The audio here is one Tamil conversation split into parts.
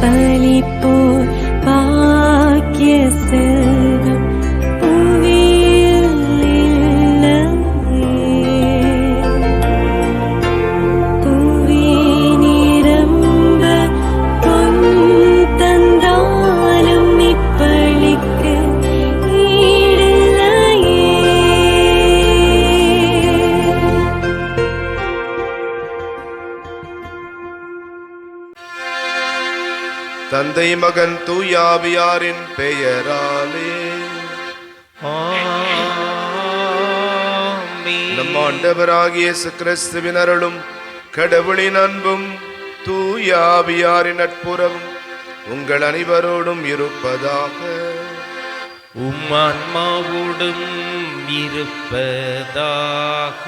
百里不 தந்தை மகன் தூயாவியாரின் பெயராலே. நம் ஆண்டவராகிய கிறிஸ்துவின் அருளும் கடவுளின் அன்பும் தூயாவியாரின் நட்புறவும் உங்கள் அனைவரோடும் இருப்பதாக. உம் ஆன்மாவோடும் இருப்பதாக.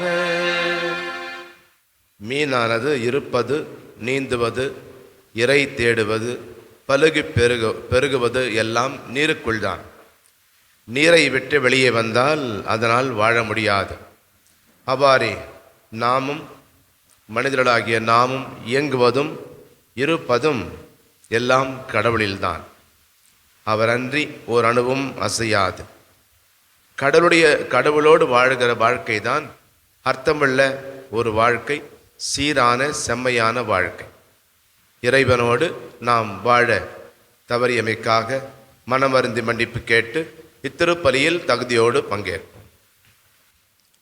மீனானது இருப்பது நீந்துவது இறை தேடுவது பலுகி பெருகு பெருகுவது எல்லாம் நீருக்குள் தான். நீரை விட்டு வெளியே வந்தால் அதனால் வாழ முடியாது. அவ்வாறே நாமும் மனிதர்களாகிய நாமும் இயங்குவதும் இருப்பதும் எல்லாம் கடவுளில்தான். அவரன்றி ஓர் அணுவும் அசையாது. கடவுளுடைய கடவுளோடு வாழ்கிற வாழ்க்கை தான் அர்த்தமுள்ள ஒரு வாழ்க்கை சீரான செம்மையான வாழ்க்கை. இறைவனோடு நாம் வாழ தவறியமைக்காக மனமருந்தி மன்னிப்பு கேட்டு இத்திருப்பலியில் தகுதியோடு பங்கேற்போம்.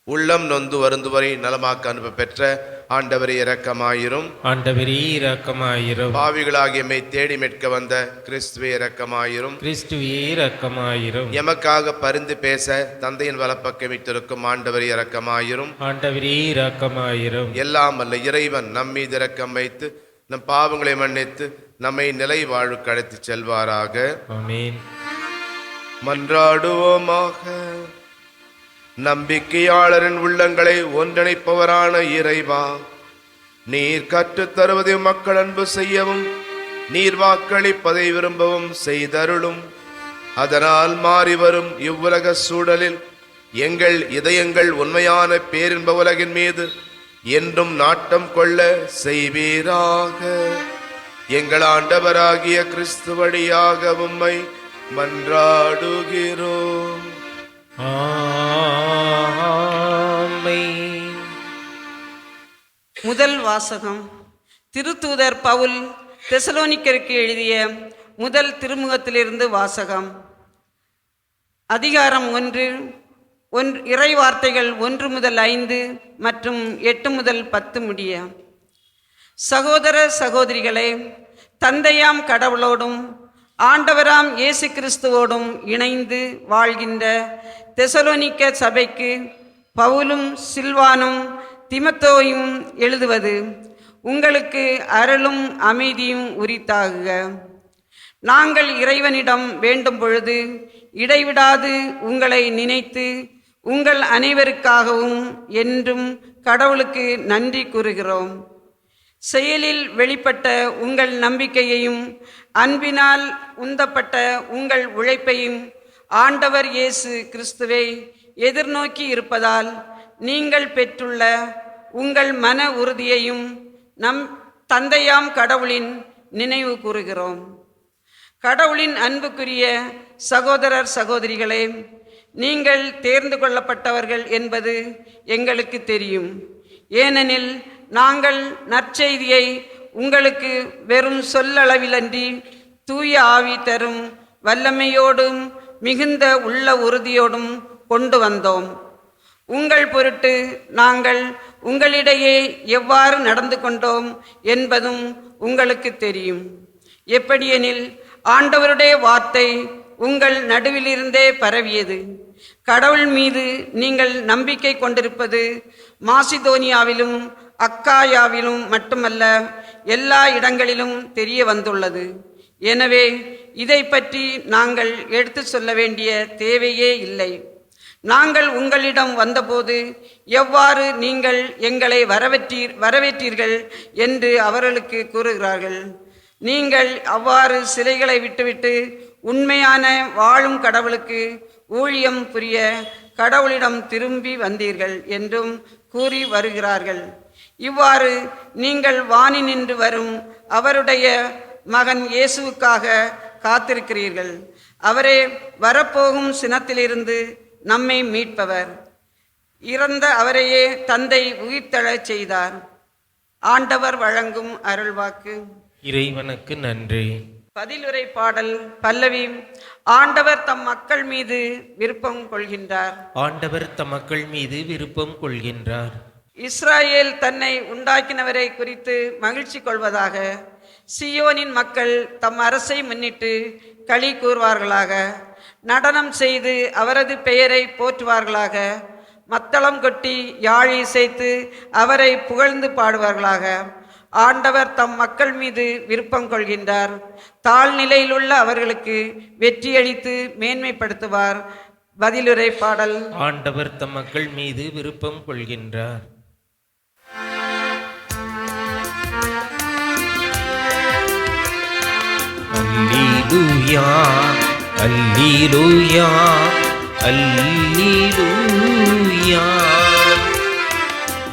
உள்ளம் நொந்து வருந்துவரை நலமாக்க அனுப்ப பெற்ற ஆண்டவரை இரக்கமாயிரும். ஆண்டவரே இரக்கமாயிரும். பாவிகளாகிய தேடி மீட்க வந்த கிறிஸ்துவே இரக்கமாயிரும். கிறிஸ்துவே இரக்கமாயிரும். எமக்காக பரிந்து பேச தந்தையின் வலப்பக்கம் விட்டிருக்கும் ஆண்டவர் இரக்கமாயிரும். ஆண்டவரே இரக்கமாயிரும். எல்லாம் அல்ல இறைவன் நம் மீது இரக்கம் வைத்து நம் பாவங்களை மன்னித்து நம்மை நிலை வாழ்வுக்கு அழைத்துச் செல்வாராக. மன்றாடுவோமாக. நம்பிக்கையாளரின் உள்ளங்களை ஒன்றிணைப்பவரான இறைவா நீர் கற்றுத் தருவதை மக்கள் அன்பு செய்யவும் நீர் வாக்களிப்பதை விரும்பவும் செய்தருளும். அதனால் மாறி வரும் இவ்வுலக சூழலில் எங்கள் இதயங்கள் உண்மையான பேரின்ப உலகின் மீது என்றும் நாட்டம் கொள்ள செய்வீராக. எங்கள் ஆண்டவராகிய கிறிஸ்து வழியாக உம்மை மன்றாடுகிறோம். முதல் வாசகம். திருத்தூதர் பவுல் தெசலோனிக்கருக்கு எழுதிய முதல் திருமுகத்திலிருந்து வாசகம். அதிகாரம் ஒன்று ஒன் இறை வார்த்தைகள் ஒன்று முதல் ஐந்து மற்றும் எட்டு முதல் பத்து முடிய. சகோதர சகோதரிகளே தந்தையாம் கடவுளோடும் ஆண்டவராம் இயேசு கிறிஸ்துவோடும் இணைந்து வாழ்கின்ற தெசலோனிக்க சபைக்கு பவுலும் சில்வானும் திமத்தோயும் எழுதுவது உங்களுக்கு அருளும் அமைதியும் உரித்தாகுக. நாங்கள் இறைவனிடம் வேண்டும் பொழுது இடைவிடாது உங்களை நினைத்து உங்கள் அனைவருக்காகவும் என்றும் கடவுளுக்கு நன்றி கூறுகிறோம். செயலில் வெளிப்பட்ட உங்கள் நம்பிக்கையையும் அன்பினால் உந்தப்பட்ட உங்கள் உழைப்பையும் ஆண்டவர் இயேசு கிறிஸ்துவை எதிர்நோக்கி இருப்பதால் நீங்கள் பெற்றுள்ள உங்கள் மன உறுதியையும் நம் தந்தையாம் கடவுளின் நினைவு கூறுகிறோம். கடவுளின் அன்புக்குரிய சகோதரர் சகோதரிகளே நீங்கள் தேர்ந்து கொள்ளப்பட்டவர்கள் என்பது எங்களுக்கு தெரியும். ஏனெனில் நாங்கள் நற்செய்தியை உங்களுக்கு வெறும் சொல்லளவிலன்றி தூய ஆவி தரும் வல்லமையோடும் மிகுந்த உள்ள உறுதியோடும் கொண்டு வந்தோம். உங்கள் பொருட்டு நாங்கள் உங்களிடையே எவ்வாறு நடந்து கொண்டோம் என்பதும் உங்களுக்கு தெரியும். எப்படியெனில் ஆண்டவருடைய வார்த்தை உங்கள் நடுவிலிருந்தே பரவியது. கடவுள் மீது நீங்கள் நம்பிக்கை கொண்டிருப்பது மாசிதோனியாவிலும் அக்காயாவிலும் மட்டுமல்ல எல்லா இடங்களிலும் தெரிய வந்துள்ளது. எனவே இதை பற்றி நாங்கள் எடுத்து சொல்ல வேண்டிய தேவையே இல்லை. நாங்கள் உங்களிடம் வந்தபோது எவ்வாறு நீங்கள் எங்களை வரவேற்றீர் வரவேற்றீர்கள் என்று அவர்களுக்கு கூறுகிறார்கள். நீங்கள் அவ்வாறு சிலைகளை விட்டுவிட்டு உண்மையான வாழும் கடவுளுக்கு ஊழியம் புரிய கடவுளிடம் திரும்பி வந்தீர்கள் என்றும் கூறி வருகிறார்கள். இவ்வாறு நீங்கள் வானி நின்று வரும் அவருடைய மகன் இயேசுவுக்காக காத்திருக்கிறீர்கள். அவரே வரப்போகும் சினத்திலிருந்து நம்மை மீட்பவர். இறந்த அவரையே தந்தை உயிர்த்தழச் செய்தார். ஆண்டவர் வழங்கும் அருள்வாக்கு. இறைவனுக்கு நன்றி. பதிலுரை பாடல் பல்லவி ஆண்டவர் தம் மக்கள் மீது விருப்பம் கொள்கின்றார். ஆண்டவர் தம் மக்கள் மீது விருப்பம் கொள்கின்றார். இஸ்ராயேல் தன்னை உண்டாக்கினவரை குறித்து மகிழ்ச்சி கொள்வதாக சியோனின் மக்கள் தம் அரசை முன்னிட்டு களி கூறுவார்களாக நடனம் செய்து அவரது பெயரை போற்றுவார்களாக மத்தளம் கொட்டி யாழ் இசைத்து அவரை புகழ்ந்து பாடுவார்களாக. ஆண்டவர் தம் மக்கள் மீது விருப்பம் கொள்கின்றார். தாழ்நிலையிலுள்ள அவர்களுக்கு வெற்றியளித்து மேன்மைப்படுத்துவார். பதிலுரை பாடல். ஆண்டவர் தம் மக்கள் மீது விருப்பம் கொள்கின்றார். அல்லேலூயா அல்லேலூயா அல்லேலூயா.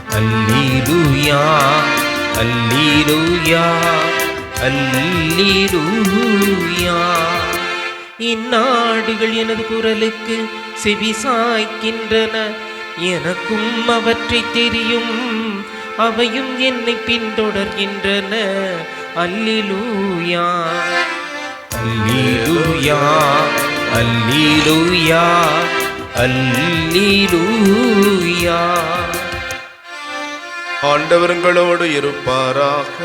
அல்லேலூயா. அல்லேலூயா அல்லேலூயா. இந்நாடுகள் எனது குரலுக்கு செவி சாய்க்கின்றன. எனக்கும் அவற்றை தெரியும். அவையும் என்னை பின்தொடர்கின்றன. அல்லிலூயா. அல்லிலூயா அல்லிலூயா அல்லிலூயா. ஆண்டவர்களோடு இருப்பாராக.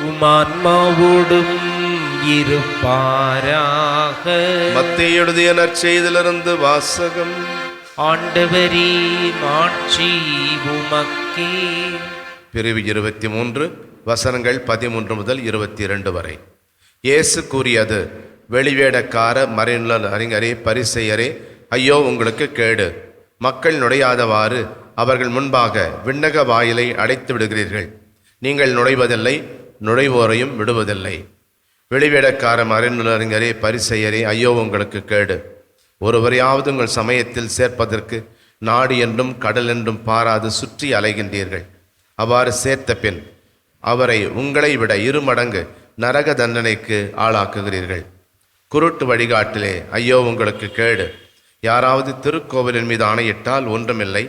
உமான்மாவோடும் இருப்பாராக. மத்திய எழுதிய நற்செய்திலிருந்து வாசகம். ஆண்டவரே மாட்சி உமக்கே. பிரிவு இருபத்தி மூன்று வசனங்கள் பதிமூன்று முதல் இருபத்தி இரண்டு வரை. இயேசு கூறியது வெளிவேடக்கார மறைநுள்ள அறிஞரே பரிசெயரே ஐயோ உங்களுக்கு கேடு. மக்கள் நுழையாதவாறு அவர்கள் முன்பாக விண்ணக வாயிலை அடைத்து விடுகிறீர்கள். நீங்கள் நுழைவதில்லை நுழைவோரையும் விடுவதில்லை. வெளிவேடக்கார மறைநுலறிஞரே பரிசெயரே ஐயோ உங்களுக்கு கேடு. ஒருவரையாவது உங்கள் சமயத்தில் சேர்ப்பதற்கு நாடு என்றும் கடல் என்றும் பாராது சுற்றி அலைகின்றீர்கள். அவ்வாறு சேர்த்த பின் அவரை உங்களை விட இருமடங்கு நரக தண்டனைக்கு ஆளாக்குகிறீர்கள். குருட்டு வழிகாட்டிலே ஐயோ உங்களுக்கு கேடு. யாராவது திருக்கோவிலின் மீது ஆணையிட்டால் ஒன்றுமில்லை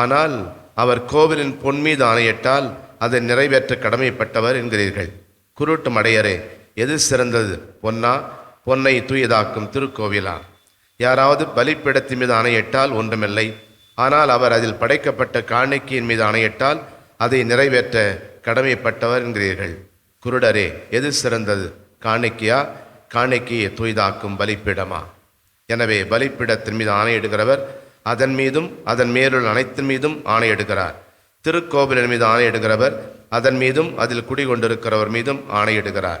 ஆனால் அவர் கோவிலின் பொன் மீது ஆணையிட்டால் அதை நிறைவேற்ற கடமைப்பட்டவர் என்கிறீர்கள். குருட்டு மடையரே எது சிறந்தது? பொன்னா பொன்னை தூயதாக்கும் திருக்கோவிலா? யாராவது பலிப்பிடத்தின் மீது ஆணையிட்டால் ஒன்றுமில்லை. ஆனால் அவர் அதில் படைக்கப்பட்ட காணிக்கையின் மீது ஆணையிட்டால் அதை நிறைவேற்ற கடமைப்பட்டவர் என்கிறீர்கள். குருடரே எது சிறந்தது? காணிக்கையா? காணிக்கையை தூய்தாக்கும் பலிப்பிடமா? எனவே பலிப்பிடத்தின் மீது ஆணையிடுகிறவர் அதன் மீதும் அதன் மேலுள்ள அனைத்தின் மீதும் ஆணையிடுகிறார் திருக்கோவிலின் மீது ஆணையிடுகிறவர் அதன் மீதும் அதில் குடிகொண்டிருக்கிறவர் மீதும் ஆணையிடுகிறார்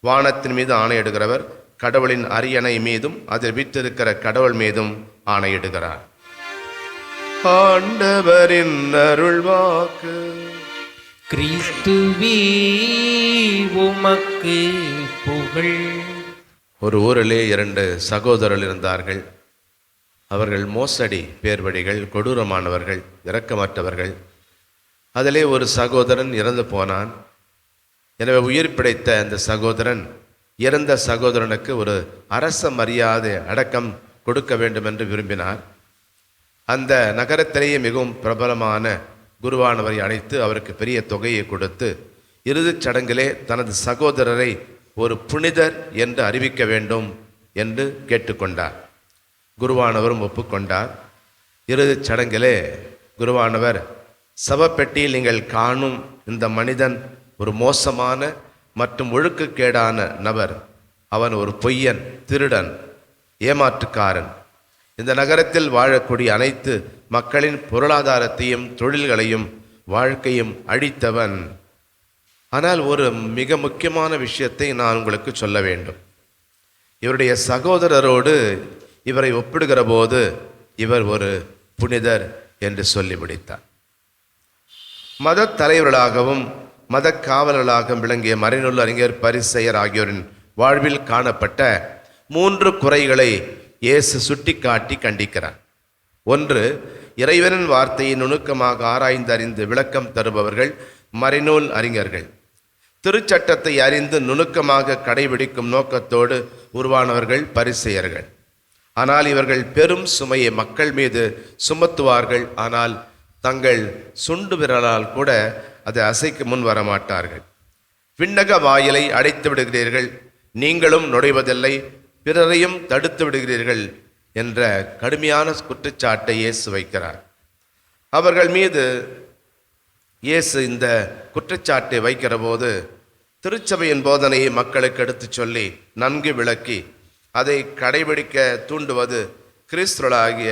வானத்தின் மீது ஆணையிடுகிறவர் கடவுளின் அரியணை மீதும் அதில் விற்றிருக்கிற கடவுள் மீதும் ஆணையிடுகிறார் ஆண்டவரின் அருள்வாக்கு. கிறிஸ்துவே உமக்கு புகழ். ஒரு ஊரிலே இரண்டு சகோதரர்கள் இருந்தார்கள். அவர்கள் மோசடி பேர்வழிகள் கொடூரமானவர்கள் இரக்கமற்றவர்கள். அதிலே ஒரு சகோதரன் இறந்து போனான். எனவே உயிர் பிழைத்த அந்த சகோதரன் இறந்த சகோதரனுக்கு ஒரு அரச மரியாதை அடக்கம் கொடுக்க வேண்டும் என்று விரும்பினார். அந்த நகரத்திலேயே மிகவும் பிரபலமான குருவானவரை அழைத்து அவருக்கு பெரிய தொகையை கொடுத்து இறுதிச் சடங்கிலே தனது சகோதரரை ஒரு புனிதர் என்று அறிவிக்க வேண்டும் என்று கேட்டுக்கொண்டார். குருவானவரும் ஒப்புக்கொண்டார் இறுதிச் சடங்கிலே குருவானவர் சவப்பெட்டியில் நீங்கள் காணும் இந்த மனிதன் ஒரு மோசமான மற்றும் ஒழுக்கக்கேடான நபர். அவன் ஒரு பொய்யன் திருடன் ஏமாற்றுக்காரன். இந்த நகரத்தில் வாழக்கூடிய அனைத்து மக்களின் பொருளாதாரத்தையும் தொழில்களையும் வாழ்க்கையும் அழித்தவன். ஆனால் ஒரு மிக முக்கியமான விஷயத்தை நான் உங்களுக்கு சொல்ல வேண்டும். இவருடைய சகோதரரோடு இவரை ஒப்பிடுகிற போது இவர் ஒரு புனிதர் என்று சொல்லி முடித்தார். மத தலைவர்களாகவும் மத காவலர்களாகவும் விளங்கிய மறைநூல் அறிஞர் பரிசெயர் ஆகியோரின் வாழ்வில் காணப்பட்ட மூன்று குறைகளை இயேசு சுட்டிக்காட்டி கண்டிக்கிறார். ஒன்று இறைவனின் வார்த்தையை நுணுக்கமாக ஆராய்ந்து அறிந்து விளக்கம் தருபவர்கள் மறைநூல் அறிஞர்கள். திருச்சட்டத்தை அறிந்து நுணுக்கமாக கடைபிடிக்கும் நோக்கத்தோடு உருவானவர்கள் பரிசெயர்கள். ஆனால் இவர்கள் பெரும் சுமையை மக்கள் மீது சுமத்துவார்கள். ஆனால் தங்கள் சுண்டு விரலால் கூட அதை அசைக்கு முன் வர மாட்டார்கள் விண்ணக வாயிலை அடைத்து விடுகிறீர்கள். நீங்களும் நுழைவதில்லை. பிறரையும் தடுத்து விடுகிறீர்கள் என்ற கடுமையான குற்றச்சாட்டை இயேசு வைக்கிறார். அவர்கள் மீது இயேசு இந்த குற்றச்சாட்டை வைக்கிற போது திருச்சபையின் போதனையை மக்களுக்கு எடுத்துச் சொல்லி நன்கு விளக்கி அதை கடைபிடிக்க தூண்டுவது கிறிஸ்துவலாகிய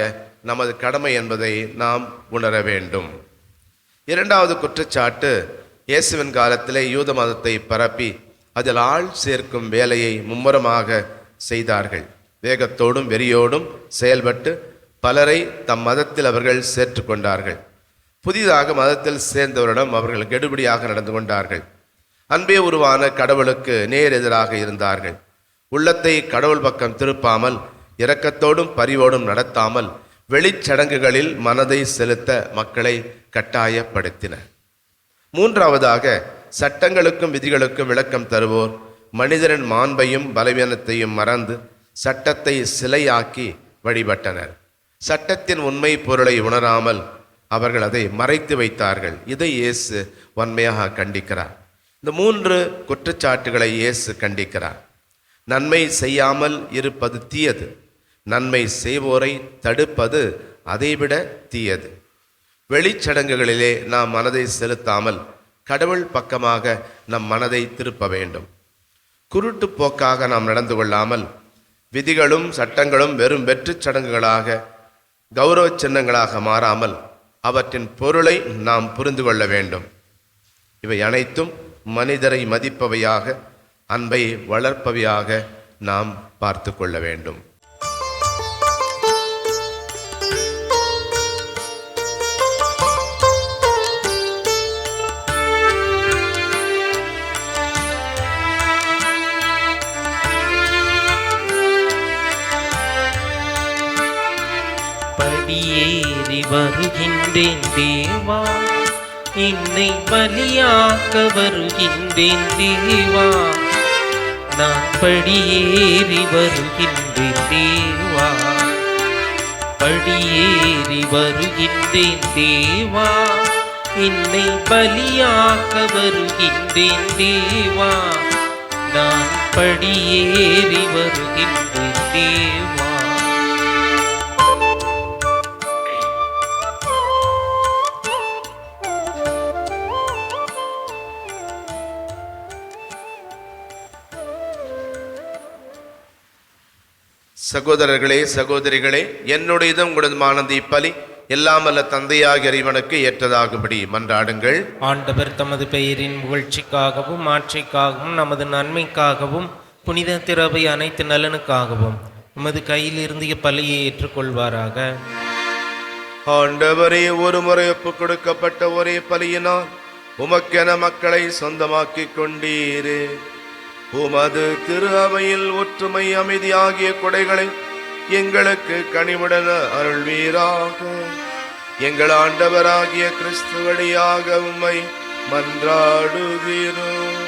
நமது கடமை என்பதை நாம் உணர வேண்டும். இரண்டாவது குற்றச்சாட்டு இயேசுவின் காலத்திலே யூத மதத்தை பரப்பி அதில் ஆள் சேர்க்கும் வேலையை மும்முரமாக செய்தார்கள். வேகத்தோடும் வெறியோடும் செயல்பட்டு பலரை தம் மதத்தில் அவர்கள் சேர்த்து கொண்டார்கள். புதிதாக மதத்தில் சேர்ந்தவரிடம் அவர்கள் கெடுபிடியாக நடந்து கொண்டார்கள். அன்பே உருவான கடவுளுக்கு நேர் எதிராக இருந்தார்கள். உள்ளத்தை கடவுள் பக்கம் திருப்பாமல் இரக்கத்தோடும் பரிவோடும் நடத்தாமல் வெளிச்சடங்குகளில் மனதை செலுத்த மக்களை கட்டாயப்படுத்தினர். மூன்றாவதாக சட்டங்களுக்கும் விதிகளுக்கும் விளக்கம் தருவோர் மனிதரின் மாண்பையும் பலவீனத்தையும் மறந்து சட்டத்தை சிலையாக்கி வழிபட்டனர். சட்டத்தின் உண்மை பொருளை உணராமல் அவர்கள் அதை மறைத்து வைத்தார்கள். இதை இயேசு வன்மையாக கண்டிக்கிறார். இந்த மூன்று குற்றச்சாட்டுகளை இயேசு கண்டிக்கிறார். நன்மை செய்யாமல் இருப்பது தீயது. நன்மை செய்வோரை தடுப்பது அதைவிட தீயது. வெளிச்சடங்குகளிலே நாம் மனதை செலுத்தாமல் கடவுள் பக்கமாக நம் மனதை திருப்ப வேண்டும். குருட்டு போக்காக நாம் நடந்து கொள்ளாமல் விதிகளும் சட்டங்களும் வெறும் வெற்றுச் சடங்குகளாக கௌரவ சின்னங்களாக மாறாமல் அவற்றின் பொருளை நாம் புரிந்து கொள்ள வேண்டும். இவை அனைத்தும் மனிதரை மதிப்பவையாக அன்பை வளர்ப்பவையாக நாம் பார்த்து கொள்ள வேண்டும். படியேறி வருகின்றேன் தேவா. என்னை பலியாக்க வருகின்றேன் தேவா. நான் படியேறி வருகின்றேன் தேவா. படியேறி வருகின்றேன் தேவா. என்னை பலியாக்க வருகின்றேன் தேவா. நான் படியேறி வருகின்றேன் தேவா. சகோதரர்களே சகோதரிகளே என்னுடையதும் உங்களதுமானது இப்பலி எல்லாம் அல்ல தந்தையாகிய இறைவனுக்கு ஏற்றதாகும்படி மன்றாடுங்கள். ஆண்டவர் தமது பெயரின் புகழ்ச்சிக்காகவும் ஆட்சிக்காகவும் நமது நன்மைக்காகவும் புனித திரவை அனைத்து நலனுக்காகவும் உமது கையில் இருந்து பலியை ஏற்றுக்கொள்வாராக. ஆண்டவரே ஒரு முறை ஒப்பு கொடுக்கப்பட்ட ஒரே பலியினால் உமக்கென மக்களை சொந்தமாக்கிக் கொண்டீரே. உமது திரு அவையில் ஒற்றுமை அமைதி ஆகிய கொடைகளை எங்களுக்கு கனிவுடன் அருள்வீராக. எங்கள் ஆண்டவராகிய கிறிஸ்து வழியாக உம்மை மன்றாடுகிறோம்.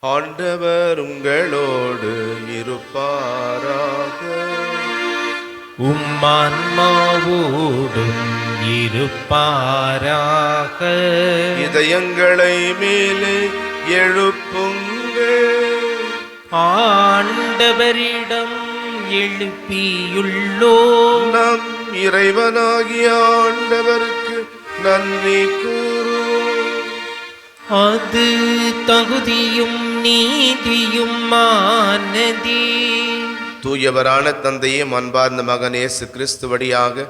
ஆண்டவர் உங்களோடு இருப்பாராக. உம்மான்மாவோடும் இருப்பாராக. இதயங்களை மேலே எழுப்புங்கள். ஆண்டவரிடம் எழுப்பியுள்ளோ. நம் இறைவனாகிய ஆண்டவருக்கு நன்றி கூறுவோம். அது தகுதியும் நீதியும் ஆனதே. தூயவரான தந்தையே அன்பார்ந்த மகன் இயேசு கிறிஸ்து வழியாக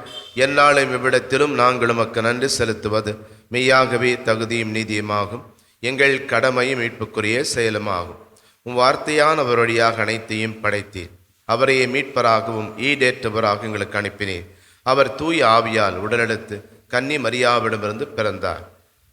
எந்நாளும் இவ்விடத்திலும் நாங்கள் உமக்கு நன்றி செலுத்துவது. மெய்யாகவே தகுதியும் நீதியுமாகும் எங்கள் கடமையும் மீட்புக்குரிய செயலுமாகும். உம் வார்த்தையானவர் வழியாக அனைத்தையும் படைத்தீர். அவரையே மீட்பராகவும் ஈடேற்றவராக எங்களுக்கு அனுப்பினீர். அவர் தூய ஆவியால் உடலெடுத்து கன்னி மரியாவிடமிருந்து பிறந்தார்.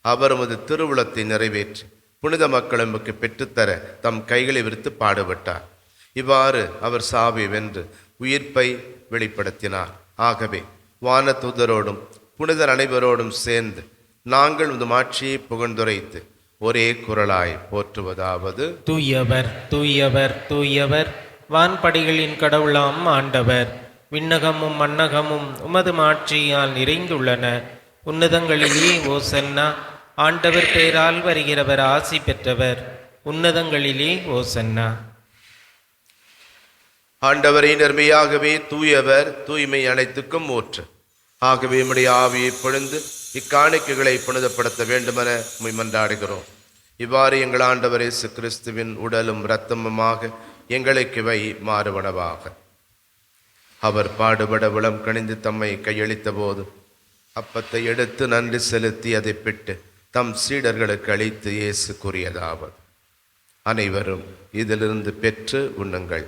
அவர் உமது திருவுளத்தை நிறைவேற்றி புனித மக்கள் எமக்கு பெற்றுத்தர தம் கைகளை விரித்து பாடுபட்டார். இவ்வாறு அவர் சாவி வென்று உயிர்ப்பை வெளிப்படுத்தினார். ஆகவே வான தூதரோடும் புனிதர் அனைவரோடும் சேர்ந்து நாங்கள் உமது மாட்சியை புகழ்ந்துரைத்து ஒரே குரலாய் போற்றுவதாவது. தூயவர் தூயவர் தூயவர் வான்படிகளின் கடவுளாம் ஆண்டவர். விண்ணகமும் மன்னகமும் உமது மாட்சியால் நிறைந்துள்ளன. உன்னதங்களிலே ஓசன்னா ஆண்டவர் பெயரால் வருகிறவர் ஆசி பெற்றவர். உன்னதங்களிலே ஓசன்னா ஆண்டவரை நன்மையாகவே தூயவர் தூய்மை அனைத்துக்கும் ஊற்று ஆகவே நம்முடைய ஆவியை பொழுந்து இக்காணிக்கைகளை புனிதப்படுத்த வேண்டுமென உண்மை மன்றாடுகிறோம். இவ்வாறு எங்கள் ஆண்டவர் இயேசு கிறிஸ்துவின் உடலும் இரத்தமுமாக எங்களுக்கு வை மாறுவனவாக. அவர் பாடுபட விளம் கணிந்து தம்மை கையளித்த போது அப்பத்தை எடுத்து நன்றி செலுத்தி அதை பிட்டு தம் சீடர்களுக்கு அளித்து இயேசு கூறியதாவது. அனைவரும் இதிலிருந்து பெற்று உண்ணுங்கள்.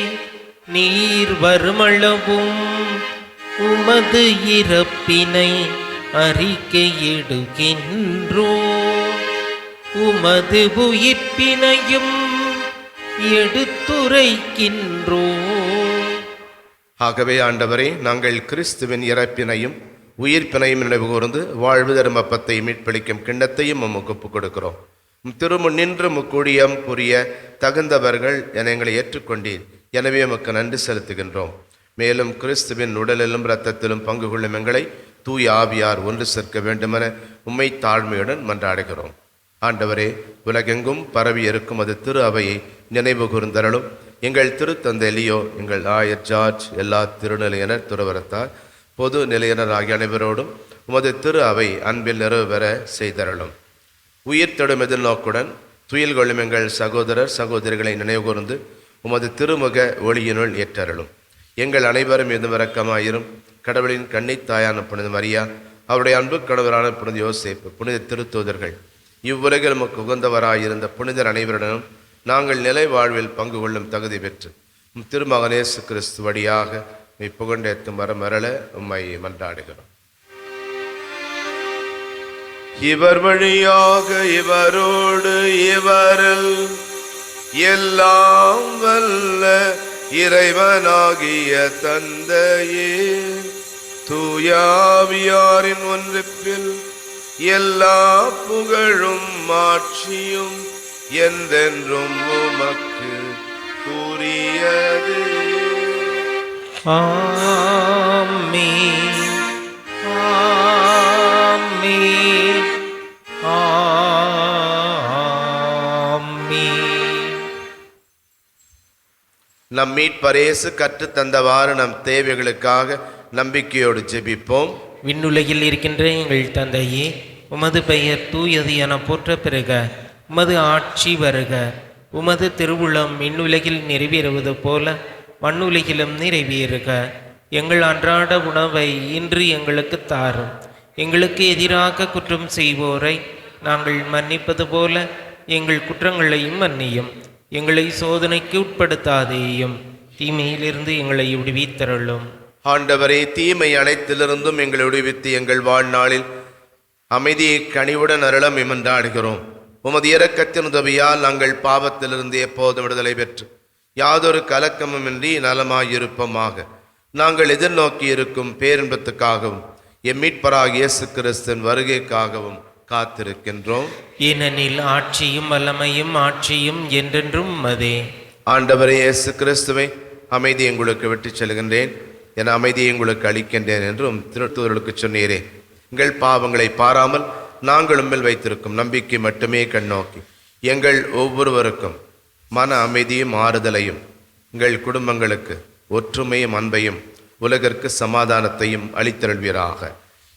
நீர் வருமளவும் உமது இறப்பினை அறிக்கையிடுகின்றோ. உமது உயிர்ப்பினையும் எடுத்துரைக்கின்றோ. ஆகவே ஆண்டவரே நாங்கள் கிறிஸ்துவின் இறப்பினையும் உயிர்ப்பினையும் நினைவு கூர்ந்து வாழ்வு தர்மப்பத்தை மீட்பளிக்கும் கிண்ணத்தையும் உமக்கு ஒப்புக் கொடுக்கிறோம். திரும்ப நின்று முக்கூடியம் புரிய தகுந்தவர்கள் என எங்களை ஏற்றுக்கொண்டீர். எனவே உமக்கு நன்றி செலுத்துகின்றோம். மேலும் கிறிஸ்துவின் உடலிலும் இரத்தத்திலும் பங்கு கொள்ளும் எங்களை தூய் ஆவியார் ஒன்று சேர்க்க வேண்டுமென உண்மை தாழ்மையுடன் மன்றாடுகிறோம். ஆண்டவரே உலகெங்கும் பரவி இருக்கும் அது திரு அவையை நினைவு கூர்ந்தரலும் எங்கள் திருத்தந்தையிலேயோ எங்கள் ஆயர் ஜார்ஜ் எல்லா திருநிலையினர் துறவரத்தார் பொது நிலையினர் ஆகிய அனைவரோடும் உமது திரு அவை அன்பில் நிறைவு பெற செய்தரலும் உயிர் தொடும் எதிர்நோக்குடன் துயில் கொள்ளும் எங்கள் சகோதரர் சகோதரிகளை நினைவுகூர்ந்து உமது திருமுக ஒளியினுள் ஏற்றருளும். எங்கள் அனைவரும் மீது இரக்கமாயிரும். கடவுளின் கன்னித் தாயான புனித மரியா அவருடைய அன்பு கணவரான புனித யோசிப்பு புனித திருத்தூதர்கள் இவ்வுலகில் நமக்கு உகந்தவராயிருந்த புனிதர் அனைவருடனும் நாங்கள் நிலை வாழ்வில் பங்கு கொள்ளும் தகுதி பெற்று உம் திருமகனேசு கிறிஸ்து வழியாக உம்மை புகண்டேத்தும் வரமரள உம்மை மன்றாடுகிறோம். இவர் வழியாக இவரோடு இவரில் எல்லாம் வல்ல இறைவனாகிய தந்தையே. தூயாவியாரின் ஒன்றிப்பில் எல்லா புகழும் மாட்சியும் எந்தென்றும் உமக்கு கூறியது. ஆமீ ஆ நம் மீட்பரேசு கற்றுத் தந்தவாறு நம் தேவைகளுக்காக நம்பிக்கையோடு ஜெபிப்போம். விண்ணுலகில் இருக்கின்ற எங்கள் தந்தையே உமது பெயர் தூயது என போற்ற பெறுக. உமது ஆட்சி வருக. உமது திருவுளம் விண்ணுலகில் நிறைவேறுவது போல மண்ணுலகிலும் நிறைவேறுக. எங்கள் அன்றாட உணவை இன்று எங்களுக்கு தாரும். எங்களுக்கு எதிராக குற்றம் செய்வோரை நாங்கள் மன்னிப்பது போல எங்கள் குற்றங்களையும் மன்னியும். எங்களை சோதனைக்கு உட்படுத்தாதேயும் தீமையிலிருந்து எங்களை விடுவித்தருளும். ஆண்டவரே தீமை அனைத்திலிருந்தும் எங்களை விடுவித்து எங்கள் வாழ்நாளில் அமைதியை கனிவுடன் அருளம் இமன்றாடுகிறோம் உமது இரக்கத்தின் உதவியால் நாங்கள் பாவத்திலிருந்து எப்போதும் விடுதலை பெற்று யாதொரு கலக்கமுமின்றி நலமாயிருப்போமாக. நாங்கள் எதிர்நோக்கி இருக்கும் பேரின்பத்துக்காகவும் எம் மீட்பராக இயேசு கிறிஸ்தன் வருகைக்காகவும் காத்திருக்கின்றோம். ஏனெனில் ஆட்சியும் வல்லமையும் ஆட்சியும் என்றென்றும் மதே ஆண்டவரே இயேசு கிறிஸ்துவை அமைதி உங்களுக்கு விட்டுச் செல்கின்றேன். என அமைதியை உங்களுக்கு அளிக்கின்றேன் என்றும் திருத்தூதர்களுக்கு சொன்னீரே. எங்கள் பாவங்களை பாராமல் நாங்கள் உம்மில் வைத்திருக்கும் நம்பிக்கை மட்டுமே கண்ணோக்கி. எங்கள் ஒவ்வொருவருக்கும் மன அமைதியும் ஆறுதலையும் எங்கள் குடும்பங்களுக்கு ஒற்றுமையும் அன்பையும் உலகிற்கு சமாதானத்தையும் அளித்தருள்வீராக.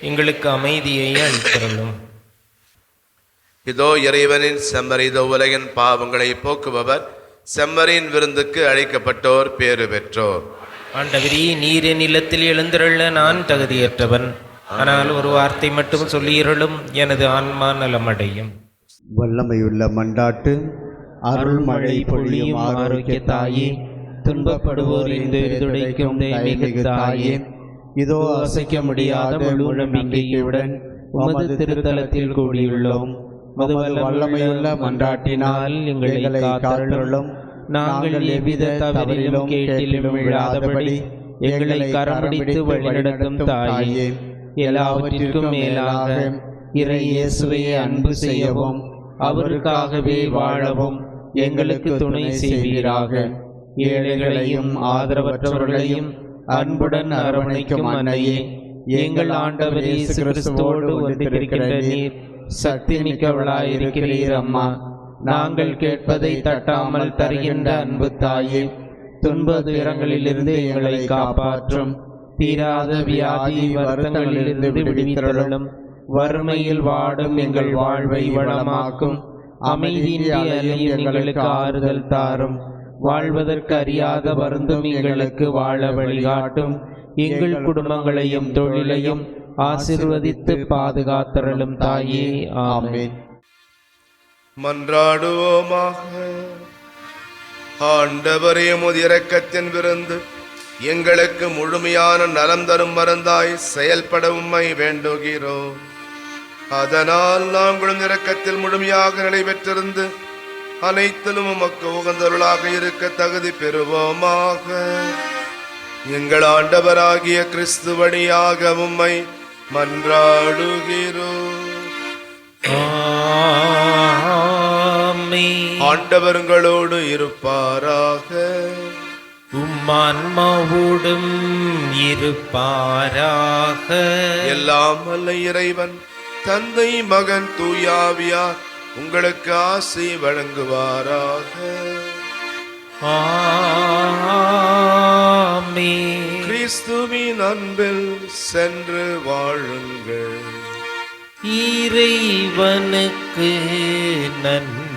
எங்களுக்கு அமைதியை அளித்தருளும் இதோ இறைவனின் செம்மறி இதோ உலகின் பாவங்களை போக்குபவர் செம்மறியின் விருந்துக்கு அழைக்கப்பட்டோர் பேறு பெற்றோர். ஆண்டவரே நீர் என் இல்லத்தில் எழுந்திருள்ள நான் தகுதியற்றவன். ஆனால் ஒரு வார்த்தை மட்டும் சொல்லியிருளும் எனது ஆன்மா நலமடையும். வல்லமையுள்ள மண்டாட்டு அருள்மழை பொழியும் ஆரோக்கிய தாயே துன்பப்படுவோரின் துடைக்கும் தெய்வீக தாயே இதோ அசைக்க முடியாத முழு நம்பிக்கையுடன் உமது திருத்தலத்தில் கூடியுள்ளோம். உமது வல்லமையுள்ள மன்றாட்டினால் எங்களை காத்தருளும். நாங்கள் எவ்வித தவறிலும் கேட்டிலும் விழாதபடி எங்களை கரம் பிடித்து வழிநடத்தும் தாயே. எல்லாவற்றிற்கும் மேலாக இறை இயேசுவையே அன்பு செய்யவும் அவருக்காகவே வாழவும். எங்களுக்கு துணை செய்வீராக. ஏழைகளையும் ஆதரவற்றவர்களையும் அன்புடன் அரவணைக்கும் அன்னையே எங்கள் ஆண்டவர் இயேசு கிறிஸ்துவோடு ஒன்றிருக்கின்ற நீர் சக்தி மிக்கவளாய் இருக்கிறீர் அம்மா. நாங்கள் கேட்பதை தட்டாமல் தருகின்ற அன்பு தாயே துன்ப துயரங்களிலிருந்து எங்களை காப்பாற்றும். தீராத வியாதி வருத்தங்களிலிருந்து விடுவித்தருளும். வறுமையில் வாடும் எங்கள் வாழ்வை வளமாக்கும். அமைதியின் எங்களுக்கு ஆறுதல் தாரும். வாழ்வதற்கு அறியாத வருந்தும் எங்களுக்கு வாழ வழிகாட்டும். எங்கள் குடும்பங்களையும் தொழிலையும் ஆசிர்வதித்து பாதுகாத்தருளும் தாயே. ஆமென். மன்றாடுவோமாக. ஆண்டவரே உமது இரக்கத்தின் விருந்து எங்களுக்கு முழுமையான நலம் தரும் மருந்தாய் செயல்பட உம்மை வேண்டுகிறோம். அதனால் நாங்களும் இரக்கத்தில் முழுமையாக நிலை பெற்றிருந்து அனைத்திலும் உமக்கு உகந்தருளாக இருக்க தகுதி பெறுவோமாக. எங்கள் ஆண்டவராகிய கிறிஸ்து வழியாக உம்மை மன்றாடுகிறோம். ஆண்டவர்களோடு இருப்பாராக. உம்மான்மாவோடும் இருப்பாராக. எல்லாம் வல்ல இறைவன் தந்தை மகன் தூயாவியார் உங்களுக்கு ஆசை வழங்குவாராக. கிறிஸ்துவின் அன்பில் சென்று வாழுங்கள். இறைவனுக்கு நன்றி.